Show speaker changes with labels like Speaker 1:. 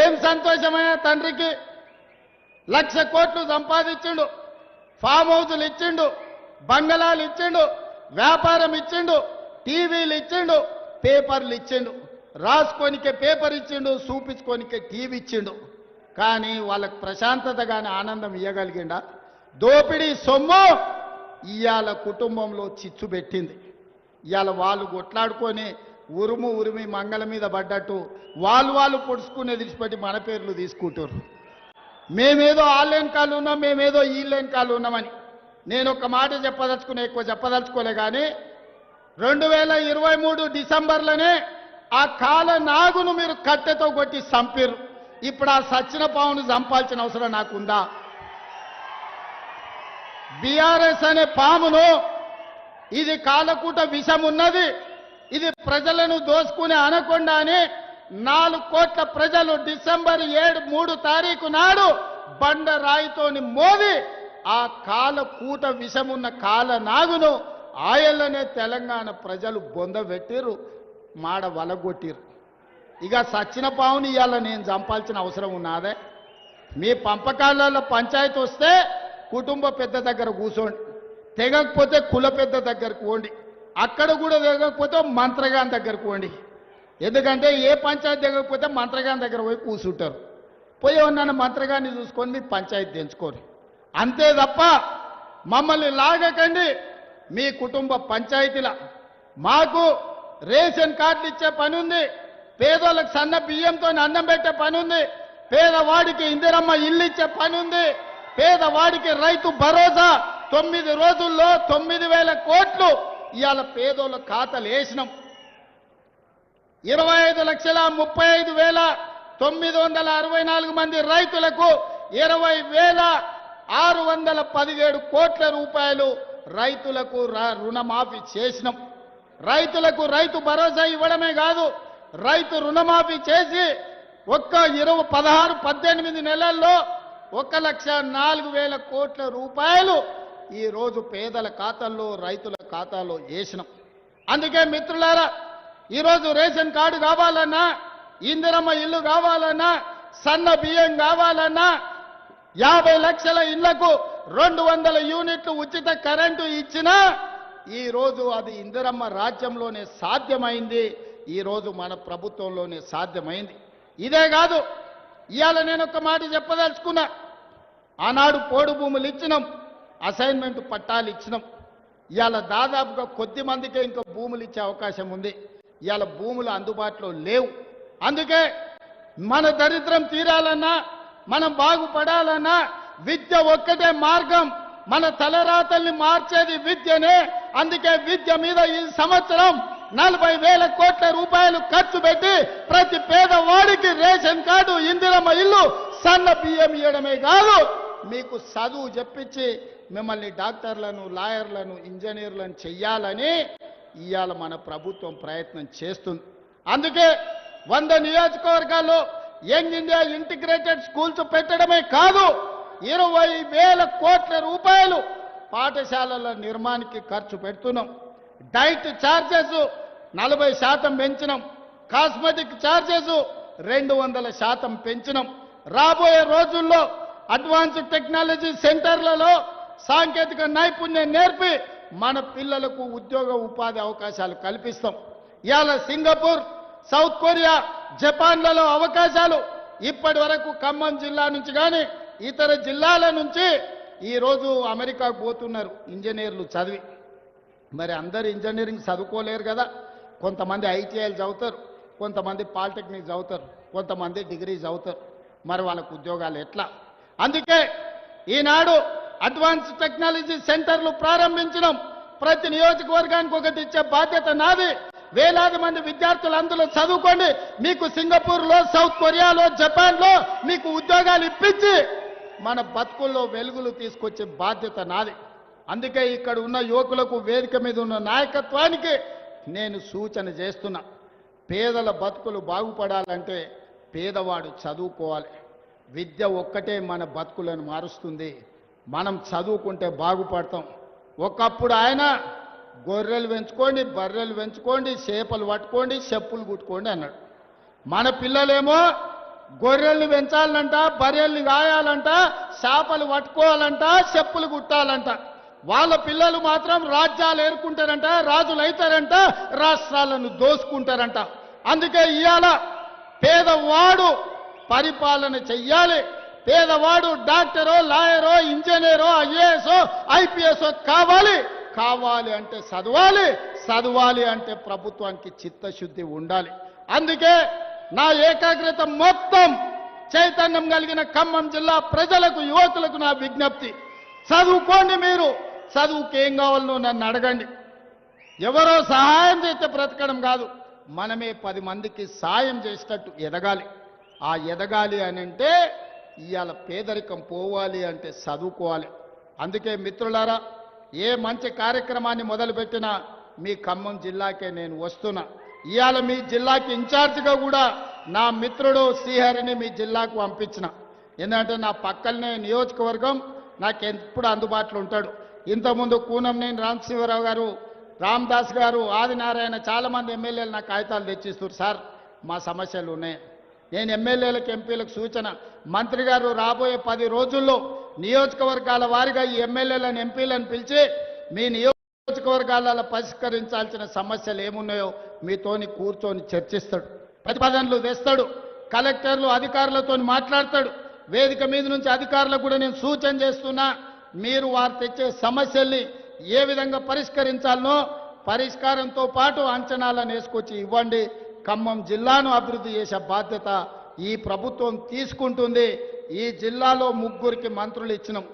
Speaker 1: ఏం సంతోషమైన తండ్రికి? లక్ష కోట్లు సంపాదించిండు ఫామ్ హౌసులు ఇచ్చిండు బంగళాలు ఇచ్చిండు వ్యాపారం ఇచ్చిండు టీవీలు ఇచ్చిండు పేపర్లు ఇచ్చిండు రాసుకోనికే పేపర్ ఇచ్చిండు చూపించుకోనికే టీవీ ఇచ్చిండు. కానీ వాళ్ళకు ప్రశాంతత కానీ ఆనందం ఇవ్వగలిగిండా దోపిడీ సొమ్ము ఇవాళ కుటుంబంలో చిచ్చు పెట్టింది. ఇవాళ వాళ్ళు కొట్లాడుకొని ఉరుము ఉరిమి మంగళ మీద పడ్డట్టు వాళ్ళు వాళ్ళు పొడుచుకునే విడిచిపెట్టి మన పేర్లు తీసుకుంటారు మేమేదో ఆన్లైన్ కాలు ఉన్నాం మేమేదో ఈన్లైన్ కాలు ఉన్నామని. నేను ఒక మాట చెప్పదలుచుకునే ఎక్కువ చెప్పదలుచుకోలే కానీ రెండు వేల ఇరవై మూడు డిసెంబర్లోనే ఆ కాల నాగును మీరు కట్టెతో కొట్టి చంపిరు ఇప్పుడు ఆ సచ్చిన పావును చంపాల్సిన అవసరం నాకుందా? బీఆర్ఎస్ అనే పామును ఇది కాలకూట విషం ఉన్నది ఇది ప్రజలను దోసుకునే అనకుండానే నాలుగు కోట్ల ప్రజలు డిసెంబర్ ఏడు మూడు తారీఖు నాడు బండ రాయితోని మోది ఆ కాలకూట విషమున్న కాల నాగును ఆయల్లనే తెలంగాణ ప్రజలు బొందబెట్టిరు మాడ వలగొట్టిరు ఇక సచ్చిన పావుని ఇవాళ నేను చంపాల్సిన అవసరం ఉన్నదే. మీ పంపకాలలో పంచాయతీ వస్తే కుటుంబ పెద్ద దగ్గర కూర్చోండి తెగకపోతే కుల పెద్ద దగ్గరకు పోండి. అక్కడ కూడా తెగకపోతే మంత్రగాన్ దగ్గరకు పోండి. ఎందుకంటే ఏ పంచాయతీ తెగకపోతే మంత్రగాన్ దగ్గర పోయి కూర్చుంటారు పోయి ఉన్నాను మంత్రగాన్ని చూసుకొని మీ పంచాయతీ తెంచుకోరు అంతే తప్ప మమ్మల్ని లాగకండి. మీ కుటుంబ పంచాయతీల మాకు రేషన్ కార్డులు ఇచ్చే పని ఉంది పేదోళ్ళకి సన్న బియ్యంతో అన్నం పెట్టే పని ఉంది పేదవాడికి ఇందిరమ్మ ఇల్లు ఇచ్చే పని ఉంది పేదవాడికి రైతు భరోసా తొమ్మిది రోజుల్లో తొమ్మిది వేల కోట్లు ఇవాళ పేదోళ్ళ ఖాతాలు వేసినాం. ఇరవై ఐదు లక్షల ముప్పై ఐదు వేల తొమ్మిది వందల అరవై నాలుగు మంది రైతులకు ఇరవై వేల ఆరు వందల పదిహేడు కోట్ల రూపాయలు రైతులకు రుణమాఫీ చేసినాం. రైతులకు రైతు భరోసా ఇవ్వడమే కాదు రైతు రుణమాఫీ చేసి ఒక్క ఇరవై పదహారు పద్దెనిమిది నెలల్లో ఒక లక్ష నాలుగు వేల కోట్ల రూపాయలు ఈ రోజు పేదల ఖాతాల్లో రైతుల ఖాతాలో వేసినాం అందుకే మిత్రులారా ఈరోజు రేషన్ కార్డు కావాలన్నా ఇందిరమ్మ ఇల్లు కావాలన్నా సన్న బియ్యం కావాలన్నా యాభై లక్షల ఇళ్ళకు రెండు వందల యూనిట్లు ఉచిత కరెంటు ఇచ్చినా ఈ రోజు అది ఇందిరమ్మ రాజ్యంలోనే సాధ్యమైంది ఈ రోజు మన ప్రభుత్వంలోనే సాధ్యమైంది. ఇదే కాదు ఇవాళ నేను ఒక మాట చెప్పదలుచుకున్నా ఆనాడు పోడు భూములు ఇచ్చినాం అసైన్మెంట్ పట్టాలు ఇచ్చినాం. ఇవాళ దాదాపుగా కొద్ది మందికే ఇంకా భూములు ఇచ్చే అవకాశం ఉంది. ఇవాళ భూములు అందుబాటులో లేవు. అందుకే మన దరిద్రం తీరాలన్నా మనం బాగుపడాలన్నా విద్య ఒక్కటే మార్గం. మన తలరాతల్ని మార్చేది విద్యనే. అందుకే విద్య మీద ఈ సంవత్సరం నలభై వేల కోట్ల రూపాయలు ఖర్చు పెట్టి ప్రతి పేదవాడికి రేషన్ కార్డు ఇందిరమ్మ ఇల్లు సన్న బియ్యం ఇవ్వడమే కాదు మీకు చదువు చెప్పించి మిమ్మల్ని డాక్టర్లను లాయర్లను ఇంజనీర్లను చెయ్యాలని ఇవాళ మన ప్రభుత్వం ప్రయత్నం చేస్తుంది. అందుకే వంద నియోజకవర్గాల్లో యంగ్ ఇండియా ఇంటిగ్రేటెడ్ స్కూల్స్ పెట్టడమే కాదు ఇరవై వేల కోట్ల రూపాయలు పాఠశాలల నిర్మాణానికి ఖర్చు పెడుతున్నాం. డైట్ ఛార్జెస్ నలభై శాతం పెంచినాం. కాస్మెటిక్ ఛార్జెస్ రెండు వందల శాతం పెంచినాం. రాబోయే రోజుల్లో అడ్వాన్స్డ్ టెక్నాలజీ సెంటర్లలో సాంకేతిక నైపుణ్యం నేర్పి మన పిల్లలకు ఉద్యోగ ఉపాధి అవకాశాలు కల్పిస్తాం. ఇవాళ సింగపూర్ సౌత్ కొరియా జపాన్లలో అవకాశాలు. ఇప్పటి వరకు ఖమ్మం జిల్లా నుంచి కానీ ఇతర జిల్లాల నుంచి ఈరోజు అమెరికాకు పోతున్నారు ఇంజనీర్లు చదివి. మరి అందరు ఇంజనీరింగ్ చదువుకోలేరు కదా. కొంతమంది ఐటీఐలు చదువుతారు కొంతమంది పాలిటెక్నిక్ చదువుతారు కొంతమంది డిగ్రీ చదువుతారు. మరి వాళ్ళకు ఉద్యోగాలు ఎట్లా? అందుకే ఈనాడు అడ్వాన్స్ టెక్నాలజీ సెంటర్లు ప్రారంభించడం ప్రతి నియోజకవర్గానికి ఒకటి ఇచ్చే బాధ్యత నాది. వేలాది మంది విద్యార్థులు అందులో చదువుకోండి. మీకు సింగపూర్లో సౌత్ కొరియాలో జపాన్లో మీకు ఉద్యోగాలు ఇప్పించి మన బతుకుల్లో వెలుగులు తీసుకొచ్చే బాధ్యత నాది. అందుకే ఇక్కడ ఉన్న యువకులకు వేదిక మీద ఉన్న నాయకత్వానికి నేను సూచన చేస్తున్నా. పేదల బతుకులు బాగుపడాలంటే పేదవాడు చదువుకోవాలి. విద్య ఒక్కటే మన బతుకులను మారుస్తుంది. మనం చదువుకుంటే బాగుపడతాం. ఒకప్పుడు ఆయన గొర్రెలు పెంచుకోండి బర్రెలు పెంచుకోండి చేపలు పట్టుకోండి చెప్పులు కుట్టుకోండి అన్నాడు. మన పిల్లలేమో గొర్రెల్ని పెంచాలంట బర్రెల్ని గాయాలంట చేపలు పట్టుకోవాలంట చెప్పులు కుట్టాలంట. వాళ్ళ పిల్లలు మాత్రం రాజ్యాలు ఏరుకుంటారంట రాజులు అవుతారంట రాష్ట్రాలను దోసుకుంటారంట. అందుకే ఇవాళ పేదవాడు పరిపాలన చెయ్యాలి. పేదవాడు డాక్టరో లాయరో ఇంజనీరో ఐఏఎస్ ఐపీఎస్ కావాలి. కావాలి అంటే చదవాలి చదవాలి అంటే ప్రభుత్వానికి చిత్తశుద్ధి ఉండాలి. అందుకే నా ఏకాగ్రత మొత్తం చైతన్యం కలిగిన ఖమ్మం జిల్లా ప్రజలకు యువకులకు నా విజ్ఞప్తి. చదువుకోండి మీరు. చదువుకి ఏం కావాలనో నన్ను అడగండి. ఎవరో సహాయం చేస్తే బ్రతకడం కాదు. మనమే పది మందికి సాయం చేసేటట్టు ఎదగాలి. ఆ ఎదగాలి అని అంటే ఇవాళ పేదరికం పోవాలి అంటే చదువుకోవాలి. అందుకే మిత్రులారా ఏ మంచి కార్యక్రమాన్ని మొదలుపెట్టినా మీ ఖమ్మం జిల్లాకే నేను వస్తున్నా. ఇవాళ మీ జిల్లాకి ఇన్ఛార్జిగా కూడా నా మిత్రుడు శ్రీహరిని మీ జిల్లాకు పంపించిన. ఎందుకంటే నా పక్కనే నియోజకవర్గం నాకు ఎప్పుడు అందుబాటులో ఉంటాడు. ఇంతకుముందు కూనంనేని రామశివరావు గారు రామదాస్ గారు ఆదినారాయణ చాలా మంది ఎమ్మెల్యేలు నా కాగితాలు తెచ్చిస్తారు సార్ మా సమస్యలు ఉన్నాయి. నేను ఎమ్మెల్యేలకు ఎంపీలకు సూచన. మంత్రి గారు రాబోయే పది రోజుల్లో నియోజకవర్గాల వారిగా ఈ ఎమ్మెల్యేలను ఎంపీలను పిలిచి మీ నియోజకవర్గాలలో పరిష్కరించాల్సిన సమస్యలు ఏమున్నాయో మీతోని కూర్చొని చర్చిస్తాడు. ప్రతిపాదనలు తెస్తాడు కలెక్టర్లు అధికారులతో మాట్లాడతాడు. వేదిక మీద నుంచి అధికారులకు కూడా నేను సూచన చేస్తున్నా మీరు వారు తెచ్చే సమస్యల్ని ఏ విధంగా పరిష్కరించాలనో పరిష్కారంతో పాటు అంచనాలను వేసుకొచ్చి ఇవ్వండి. ఖమ్మం జిల్లాను అభివృద్ధి చేసే బాధ్యత ఈ ప్రభుత్వం తీసుకుంటుంది. ఈ జిల్లాలో ముగ్గురికి మంత్రులు ఇచ్చినాం.